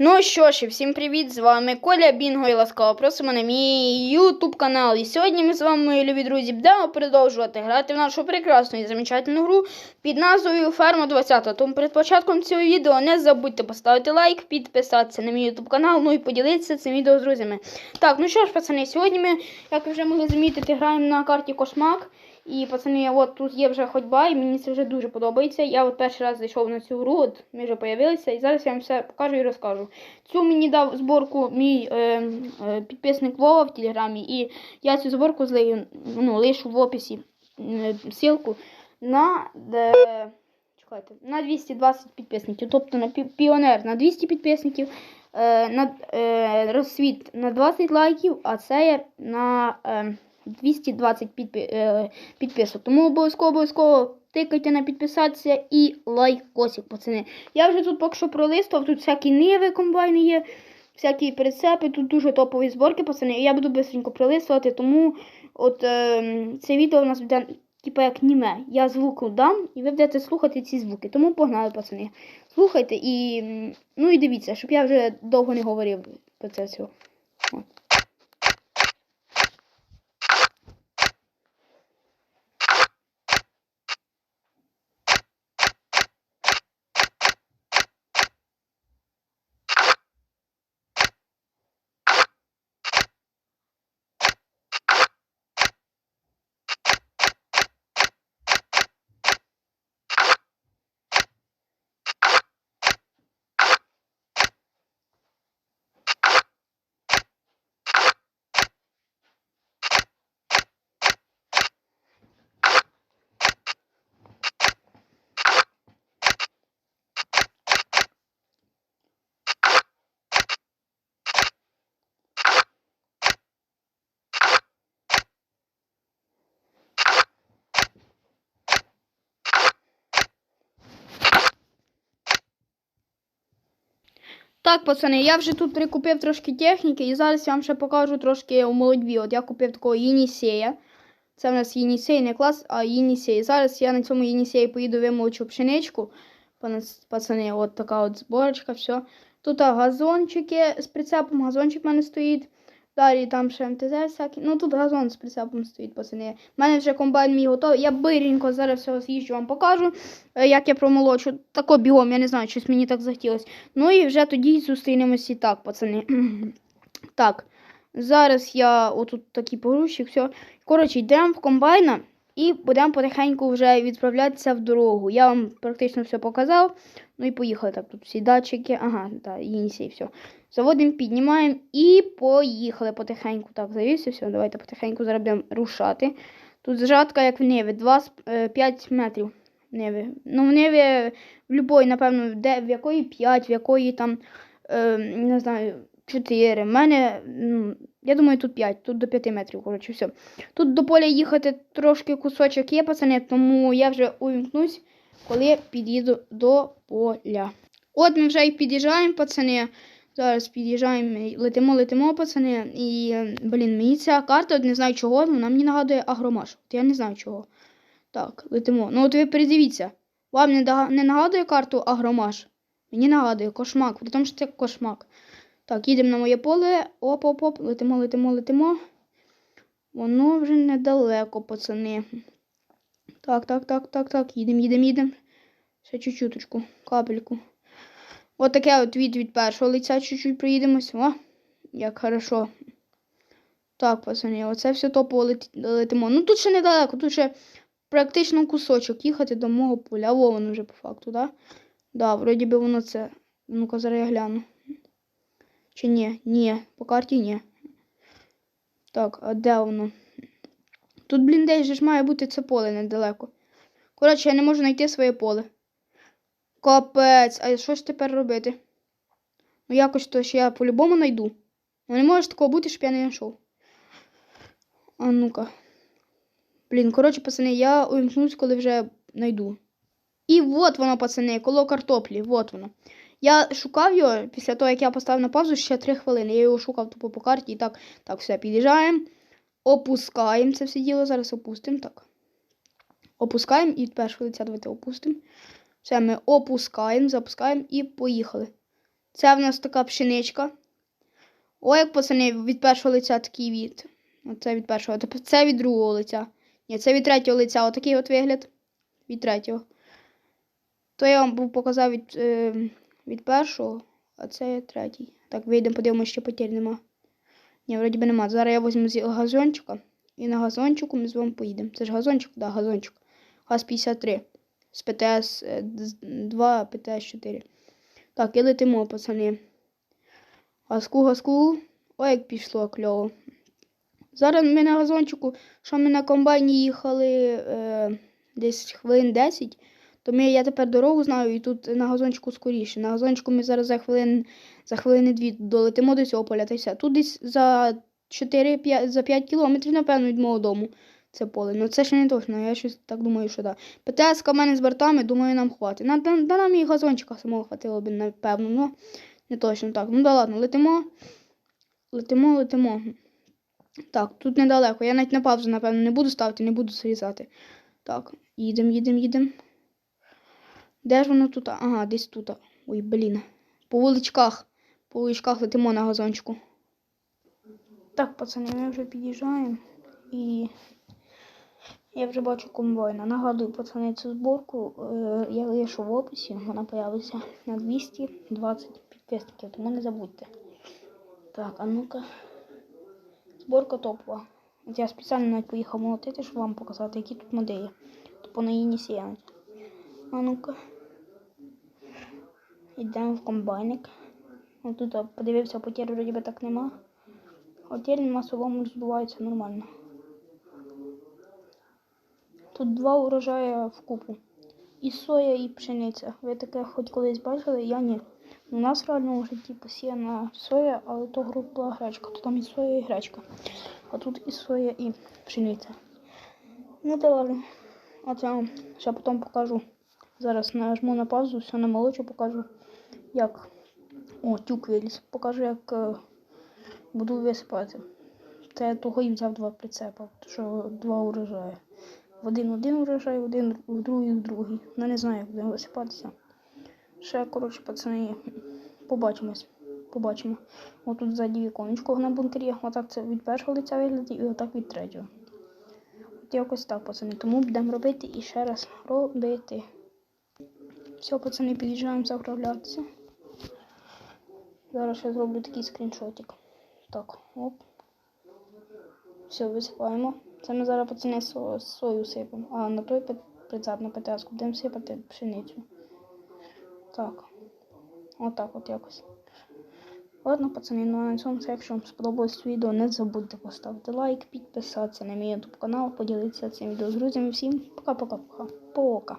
Ну що ж, всім привіт! З вами Коля Бінго і ласкаво просимо на мій YouTube канал. І сьогодні ми з вами, мої любі друзі, будемо продовжувати грати в нашу прекрасну і замечательну гру під назвою Ферма 20. Тому перед початком цього відео не забудьте поставити лайк, підписатися на мій YouTube канал, ну і поділитися цим відео з друзями. Так, ну що ж, пацани, сьогодні ми, як ви вже могли замітити, граємо на карті Кошмак. І пацани, от тут є вже ходьба, і мені це вже дуже подобається. Я от перший раз зайшов на цю гру, от ми вже появилися, і зараз я вам все покажу і розкажу. Цю мені дав зборку мій е, е, підписник Вова в телеграмі, і я цю зборку злию, ну, лишу в описі е, ссылку на, де, чекайте, на 220 підписників. Тобто на пі- піонер на 200 підписників, е, на е, розсвіт на 20 лайків, а це на. Е, 220 підпи, е, підписок. Тому обов'язково обов'язково тикайте на підписатися і лайкосик, пацани. Я вже тут поки що пролистував, тут всякі ниви комбайни є, всякі прицепи, тут дуже топові зборки, пацани. І я буду швидко пролистувати, тому от е, це відео у нас буде типу як німе. Я звук дам і ви будете слухати ці звуки. Тому погнали, пацани. Слухайте і ну і дивіться, щоб я вже довго не говорив про це все. Так, пацани, я вже тут прикупив трошки техніки, і зараз я вам ще покажу трошки у молодьбі. От я купив такого Єнісея. Це в нас Єнісей, не клас, а Єнісей. Зараз я на цьому Єнісеї поїду вимолочу пшеничку. Пацани, от така от зборочка, все. Тут газончики з прицепом, газончик в мене стоїть. Далі там ще МТЗ всякі. Ну тут газон з прицепом стоїть, пацани. У мене вже комбайн мій готовий. Я биренько зараз все з'їжджу вам покажу, е, як я промолочу. Тако бігом, я не знаю, щось мені так захотілося. Ну і вже тоді зустрінемося і так, пацани. так, зараз я отут такий поручик, все. Коротше, йдемо в комбайна і будемо потихеньку вже відправлятися в дорогу. Я вам практично все показав. Ну і поїхали. Так, тут всі датчики. Ага, так, Єнісей, все. Заводимо, піднімаємо і поїхали потихеньку. Так, завівся, все, давайте потихеньку зараз рушати. Тут зжатка, як в Неві, 2, 5 метрів. Неви. Ну, в Неві в любої, напевно, де, в якої 5, в якої там, е, не знаю, 4. В мене, ну, я думаю, тут 5, тут до 5 метрів, коротше, все. Тут до поля їхати трошки кусочок є, пацани, тому я вже увімкнусь, коли під'їду до поля. От ми вже і під'їжджаємо, пацани. Зараз під'їжджаємо, летимо, летимо, пацани. І, блін, мені ця карта, от не знаю чого, вона мені нагадує Агромаш. От я не знаю чого. Так, летимо. Ну от ви передивіться. Вам не, не нагадує карту Агромаш? Мені нагадує кошмак, при тому, що це кошмак. Так, їдемо на моє поле. Оп-оп-оп, летимо, летимо, летимо. Воно вже недалеко, пацани. Так, так, так, так, так. Їдемо, їдемо, їдемо. Ще чуть-чуточку, капельку. От таке от від, від першого лиця чуть-чуть проїдемось. О, як хорошо. Так, пацани, оце все топово лет- летимо. Ну тут ще недалеко, тут ще практично кусочок їхати до мого поля. Во воно вже по факту, да? Да, вроді би воно це. Ну-ка, зараз я гляну. Чи ні? Ні, по карті ні. Так, а де воно? Тут, блін, десь же ж має бути це поле недалеко. Коротше, я не можу знайти своє поле. Капець, а що ж тепер робити? Ну якось то ж я по-любому знайду. Ну не може такого бути, щоб я не знайшов. А ну-ка. Блін, коротше, пацани, я увімкнусь, коли вже знайду. І от воно, пацани, коло картоплі, от воно. Я шукав його після того, як я поставив на паузу ще 3 хвилини. Я його шукав тупо по карті і так, так, все, під'їжджаємо. Опускаємо це все діло, зараз опустимо. Так. Опускаємо і першого лиця давайте опустимо. Все, ми опускаємо, запускаємо і поїхали. Це в нас така пшеничка. О, як пацани, від першого лиця такий від. Оце від першого. Це від другого лиця. Ні, це від третього лиця. Отакий от вигляд. Від третього. То я вам показав від, е, від першого, а це третій. Так, вийдемо, подивимося, що потерь нема. Ні, вроді би нема. Зараз я візьму газончика. І на газончику ми з вами поїдемо. Це ж газончик? Да, газончик. ГАЗ 53. З ПТС 2, ПТС 4. Так, і летимо, пацани. Газку, газку. Ой, як пішло кльово. Зараз ми на газончику, що ми на комбайні їхали е, десь хвилин 10, то ми, я тепер дорогу знаю і тут на газончику скоріше. На газончику ми зараз за хвилин, за хвилини дві долетимо до цього поля та все. Тут десь за 4-5 за 5 кілометрів, напевно, від мого дому це поле. Ну це ще не точно, я щось так думаю, що так. Да. ПТС в мене з бортами, думаю, нам хватить. На, на, на нам і газончика самого хватило б, напевно, ну не точно так. Ну да ладно, летимо. Летимо, летимо. Так, тут недалеко. Я навіть на паузу, напевно, не буду ставити, не буду зрізати. Так, їдемо, їдемо, їдемо. Де ж воно тут? Ага, десь тут. Ой, блін. По вуличках. По вуличках летимо на газончику. Так, пацани, ми вже під'їжджаємо. І я вже бачу комбайна. Нагадую, пацани, цю зборку е, я лишу в описі. Вона появиться на 220 підписників, тому не забудьте. Так, а ну-ка. Зборка топова. Я спеціально навіть поїхав молотити, щоб вам показати, які тут моделі. Тупо на її сіянуть. А ну-ка. Йдемо в комбайник. Тут подивився, потір вроді би так нема. Потір на солому збивається нормально. Тут два урожаї в купу. І соя, і пшениця. Ви таке хоч колись бачили? Я ні. У нас в реальному житті посіяна соя, але то була гречка. То там і соя, і гречка. А тут і соя, і пшениця. Ну давай. Я вам ще потім покажу. Зараз нажму на паузу, все намолочу, покажу, як. О, тюк виліз. Покажу, як е, буду висипати. Це того і взяв два прицепа, що два урожаї. В один один урожай, в один в другий в другий. Ну не знаю, як будемо висипатися. Ще, коротше, пацани, побачимось. Побачимо. Отут ззаді віконечко на бункері. Отак це від першого лиця виглядає і отак від третього. От якось так, пацани. Тому будемо робити і ще раз робити. Все, пацани, під'їжджаємо заправлятися. Зараз я зроблю такий скріншотик. Так, оп. Все, висипаємо. Це ми зараз пацани со- сою сипемо. А на той прицеп на ПТС будемо сипати пшеницю. Так. Отак от якось. Ладно, пацани, ну а на цьому все. Якщо вам сподобалось відео, не забудьте поставити лайк, підписатися на мій YouTube канал, поділитися цим відео з друзями. Всім пока-пока-пока. Пока.